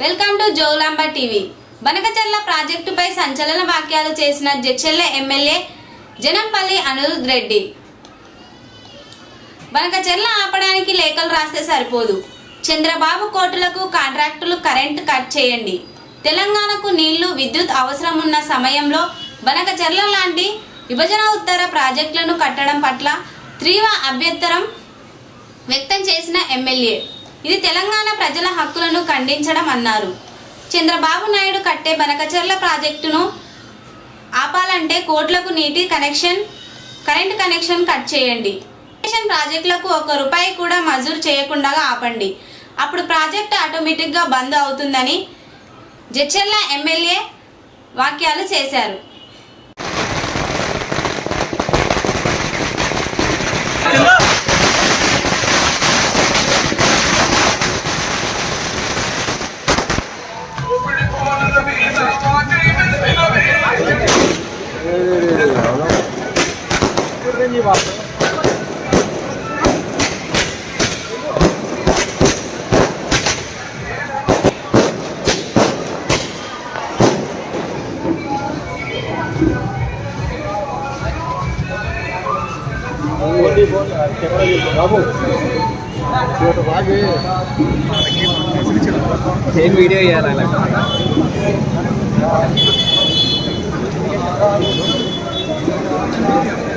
Welcome to Jolamba TV. Banakacherla ప్రాజెక్టుపై సంచలన వ్యాఖ్యలు చేసిన జడ్చెల్ల ఎమ్మెల్యే జనంపల్లి అనిరుద్ రెడ్డి. బనకచెర్ల ఆపడానికి లేఖలు రాస్తే సరిపోదు. చంద్రబాబు కోర్టులకు కాంట్రాక్టులు కరెంటు కట్ చేయండి. తెలంగాణకు నీళ్ళు విద్యుత్ అవసరం ఉన్న సమయంలో బనకచెర్ల లాంటి విభజన ఉత్తర ప్రాజెక్టులను కట్టడం పట్ల తీవ్ర అభ్యంతరం వ్యక్తం చేసిన ఎమ్మెల్యే. ఇది తెలంగాణ ప్రజల హక్కులను ఖండించడం అన్నారు. చంద్రబాబు నాయుడు కట్టే బనకచర్ల ప్రాజెక్టును ఆపాలంటే కోట్లకు నీటి కనెక్షన్ కరెంట్ కనెక్షన్ కట్ చేయండి. ఇరిగేషన్ ప్రాజెక్టులకు ఒక రూపాయి కూడా మంజూరు చేయకుండా ఆపండి. అప్పుడు ప్రాజెక్ట్ ఆటోమేటిక్గా బంద్ అవుతుందని జడ్చర్ల ఎమ్మెల్యే వాక్యాలు చేశారు. lên đi vào đi bộ này quá đây là là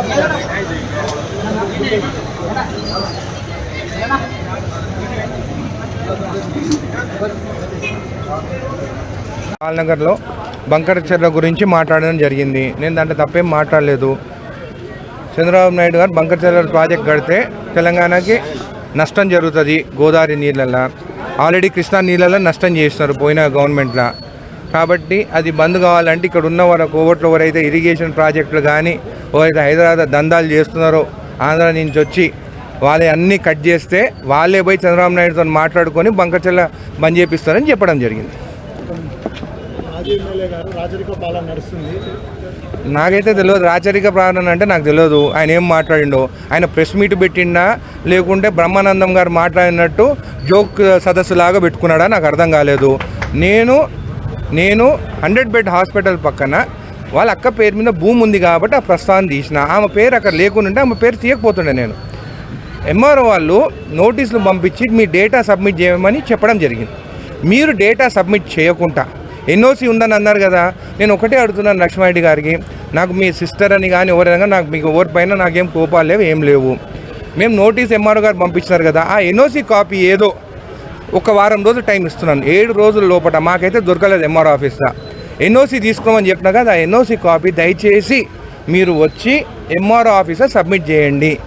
ఏదో చేయింది పాల్నగర్లో బంకర చర్ల గురించి మాట్లాడడం జరిగింది. నేను దాంట్లో తప్పేం మాట్లాడలేదు. చంద్రబాబు నాయుడు గారు బంకర చర్ల ప్రాజెక్ట్ కడితే తెలంగాణకి నష్టం జరుగుతుంది గోదావరి నీళ్ళల్లో. ఆల్రెడీ కృష్ణా నీళ్ళలో నష్టం చేస్తున్నారు పోయిన గవర్నమెంట్లో. కాబట్టి అది బంద్ కావాలంటే ఇక్కడ ఉన్న వారు కోవట్లో ఎవరైతే ఇరిగేషన్ ప్రాజెక్టులు కానీ ఎవరైతే హైదరాబాద్ దందాలు చేస్తున్నారో ఆంధ్ర నుంచి వచ్చి వాళ్ళే అన్నీ కట్ చేస్తే వాళ్ళే పోయి చంద్రబాబు నాయుడుతో మాట్లాడుకొని బంకచెల్ల బంద్ చేపిస్తారని చెప్పడం జరిగింది. నాకైతే తెలియదు రాచరిక ప్రాణం అంటే నాకు తెలియదు. ఆయన ఏం మాట్లాడిండో ఆయన ప్రెస్ మీట్ పెట్టిండా లేకుంటే బ్రహ్మానందం గారు మాట్లాడినట్టు జోక్ సదస్సు లాగా పెట్టుకున్నాడా నాకు అర్థం కాలేదు. నేను నేను హండ్రెడ్ బెడ్ హాస్పిటల్ పక్కన వాళ్ళ అక్క పేరు మీద భూమి ఉంది కాబట్టి ఆ ప్రస్తావన తీసిన. ఆమె పేరు అక్కడ లేకుండా ఆమె పేరు తీయకపోతుండే నేను. ఎంఆర్ఓ వాళ్ళు నోటీసులు పంపించి మీ డేటా సబ్మిట్ చేయమని చెప్పడం జరిగింది. మీరు డేటా సబ్మిట్ చేయకుండా ఎన్ఓసి ఉందని అన్నారు కదా నేను ఒకటే అడుగుతున్నాను లక్ష్మారెడ్డి గారికి నాకు మీ సిస్టర్ అని కానీ ఎవరైనా నాకు మీకు ఎవరిపైన నాకేం కోపాలు లేవు ఏం లేవు. మేము నోటీస్ ఎంఆర్ఓ గారు పంపించినారు కదా ఆ ఎన్ఓసి కాపీ ఏదో ఒక వారం రోజులు టైం ఇస్తున్నాను. ఏడు రోజుల లోపల మాకైతే దొరకలేదు ఎంఆర్ఓ ఆఫీస్లో ఎన్ఓసి తీసుకోమని చెప్పినా కదా ఆ ఎన్ఓసి కాపీ దయచేసి మీరు వచ్చి ఎంఆర్ఓ ఆఫీసర్ సబ్మిట్ చేయండి.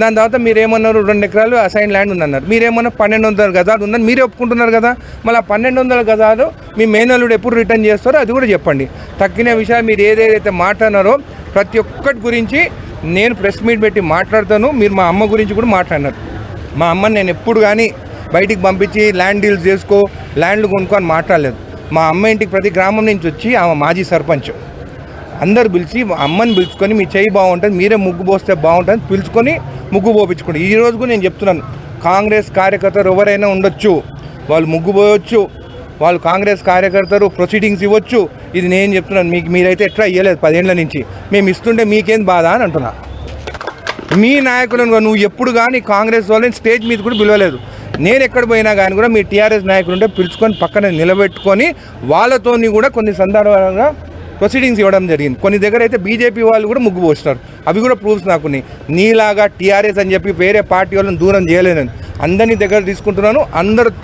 దాని తర్వాత మీరేమన్నారు రెండు ఎకరాలు అసైన్ ల్యాండ్ ఉందన్నారు. మీరేమన్నా పన్నెండు వందల గజాలు ఉందని మీరే ఒప్పుకుంటున్నారు కదా? మళ్ళీ ఆ పన్నెండు వందల గజాలు మీ మేనల్లుడు ఎప్పుడు రిటర్న్ చేస్తారో అది కూడా చెప్పండి. తక్కిన విషయాలు మీరు ఏదేదైతే మాట్లాడినారో ప్రతి ఒక్కటి గురించి నేను ప్రెస్ మీట్ పెట్టి మాట్లాడతాను. మీరు మా అమ్మ గురించి కూడా మాట్లాడినారు. మా అమ్మని నేను ఎప్పుడు కానీ బయటికి పంపించి ల్యాండ్ డీల్స్ చేసుకో ల్యాండ్లు కొనుక్కో అని మాట్లాడలేదు. మా అమ్మ ఇంటికి ప్రతి గ్రామం నుంచి వచ్చి ఆమె మాజీ సర్పంచ్. అందరు పిలిచి మా అమ్మని పిలుచుకొని మీ చేయి బాగుంటుంది మీరే ముగ్గు పోస్తే బాగుంటుంది పిలుచుకొని ముగ్గు పోపించుకోండి. ఈ రోజు కూడా నేను చెప్తున్నాను కాంగ్రెస్ కార్యకర్తలు ఎవరైనా ఉండొచ్చు వాళ్ళు ముగ్గు పోయొచ్చు వాళ్ళు కాంగ్రెస్ కార్యకర్తలు ప్రొసీడింగ్స్ ఇవ్వచ్చు. ఇది నేను చెప్తున్నాను మీకు మీరైతే ఎట్లా ఇవ్వలేదు పదేళ్ళ నుంచి. మేము ఇస్తుంటే మీకేం బాధ అని అంటున్నా. మీ నాయకులను నువ్వు ఎప్పుడు కానీ కాంగ్రెస్ వాళ్ళని స్టేజ్ మీద కూడా పిలవలేదు. నేను ఎక్కడ పోయినా కానీ కూడా మీ టీఆర్ఎస్ నాయకులు ఉంటే పిలుచుకొని పక్కన నిలబెట్టుకొని వాళ్ళతోని కూడా కొన్ని సందర్భాలుగా ప్రొసీడింగ్స్ ఇవ్వడం జరిగింది. కొన్ని దగ్గర అయితే బీజేపీ వాళ్ళు కూడా ముగ్గు పోస్తున్నారు అవి కూడా ప్రూఫ్స్ నాకు నీలాగా టీఆర్ఎస్ అని చెప్పి వేరే పార్టీ వాళ్ళని దూరం చేయలేను అందరినీ దగ్గర తీసుకుంటున్నాను. అందరు